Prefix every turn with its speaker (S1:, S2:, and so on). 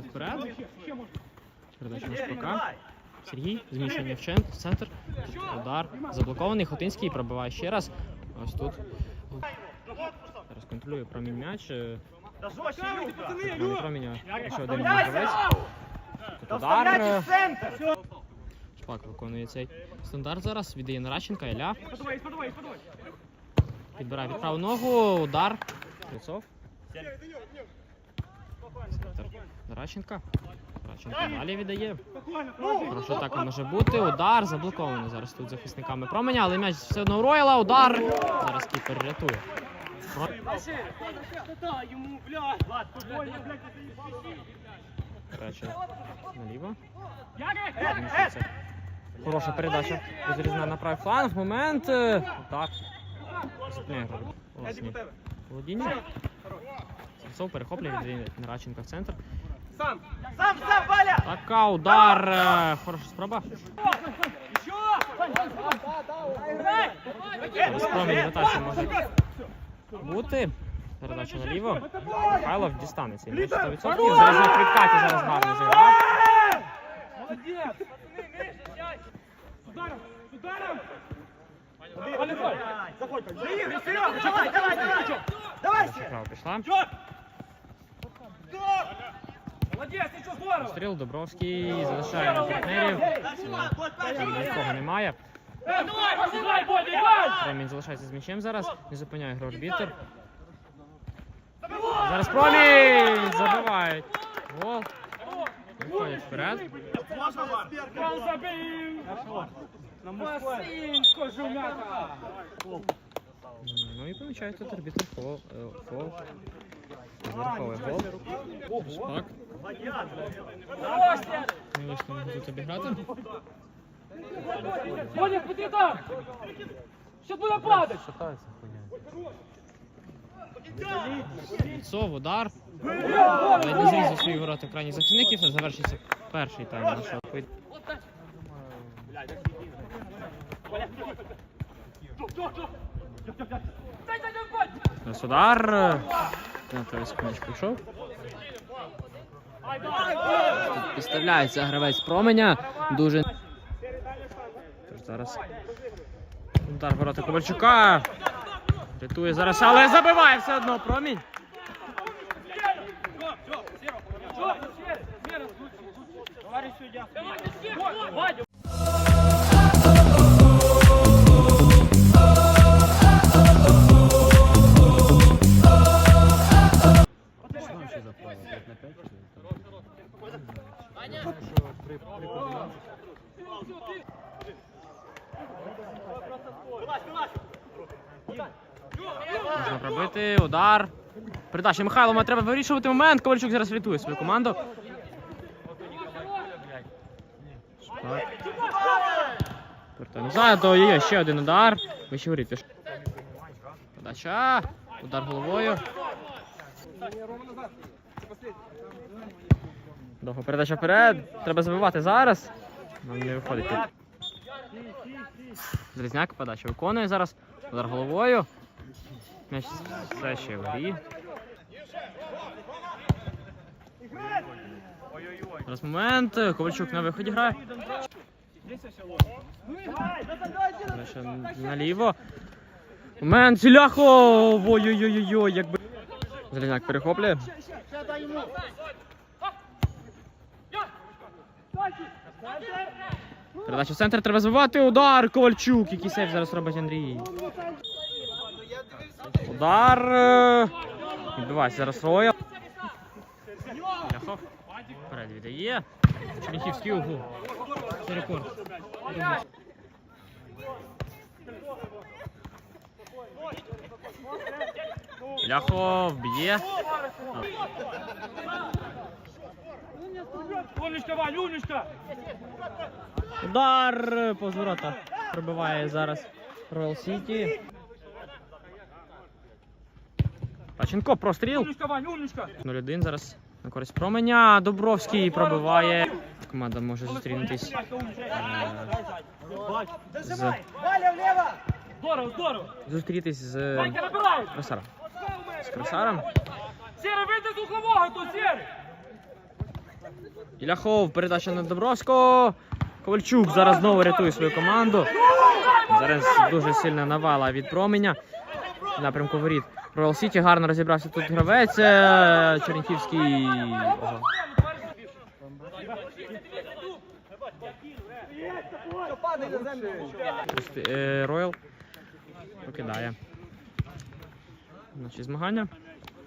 S1: Михайло вперед. Передача на Шпака. Сергій, зміщення в центр. Удар. Заблокований. Хотинський пробиває ще раз. Ось тут. Зараз контролює промінь м'яч. Е, Промінь. Ще один гравець. Удар. е, Шпак виконує цей стандарт зараз. Віддає на Радченка. Іля. Підбирає від праву ногу. Удар. Лицов. Радченка. Радченка далі віддає. Хороша атака може бути. Удар заблокований зараз тут захисниками променя, але м'яч все одно Ройла. Удар. Зараз кіпер рятує. Наліво. Хороша передача. Розрізна на правий фланг. Момент. е, Так. Володіння. Сенцов перехоплює від Нараченка в центр.
S2: Сам, сам, сам, Валя!
S1: Така удар. е, Хороша спроба. Зараз промінь ротації може бути. Передача наліво. Михайлов дістанеться. М'яч 100%. Зараз на квіткаті зараз гарно зіграв.
S2: Молодец! Ударом! Ударом! Заходь, Серега, давай, давай, давай! Давай,
S1: Справа пішла. Стріл Добровський залишає партнерів. Нікого немає. Промінь залишається з м'ячем зараз. Не зупиняє гру арбітер. Зараз промінь! Забивають. Гол. Виходять вперед. Ну і помічає тут арбітер фол. е, фол. Зверховий гол. Шпак. Вийшло не тут обіграти.
S2: Бодя, куди там? Сейчас буде падать!
S1: Лицов, удар. Ледь не зрізав свої ворота в крайніх захисників. Завершиться перший тайм нашого поєдинку. Удар. На той м'яч пішов. Підставляється гравець променя. Дуже. Зараз. Удар ворота Ковальчука. Рятує зараз, але забиває все одно промінь. Можна пробити, удар. Передача Михайлова, треба вирішувати момент. Ковальчук зараз врятує свою команду. Назад, то є ще один удар. Вище пішов. Подача. Удар головою. Довго передача вперед. Треба забивати зараз. Нам не виходить. Залізняк подача виконує зараз. Удар головою. М'яч все ще в грі. Зараз момент. Ковальчук на виході грає. Дальше наліво. Момент. Зіляхов! Ой-ой-ой-ой, якби. Залізняк перехоплює. Передача в центр треба забивати. Удар! Ковальчук! Який сейф зараз робить Андрій. Удар. е, Відбивається зараз Роял. Ляхов. Вперед віддає. Черніхівський угол. Це рекорд. Ляхов б'є.
S2: Умничка, Вань, умничка!
S1: Удар повз ворота. Пробиває зараз Роял Сіті. Паченко простріл.
S2: Умничка, Вань, умничка!
S1: 0-1 зараз на користь променя. Добровський пробиває. Команда може зустрінутись е, з,
S2: Валя влево! Здорово, здорово!
S1: зустрітись з
S2: Ванька, набирай!
S1: Красаром. З Красаром.
S2: Серый, выйди с углового, тут Серый!
S1: Іляхов, передача на Добровського. Ковальчук зараз знову рятує свою команду. Зараз дуже сильна навала від променя. Напрямку воріт. Роял Сіті гарно розібрався тут гравець. е, Чернігівський. Ого. Пусти- е, Роял покидає. Наші змагання.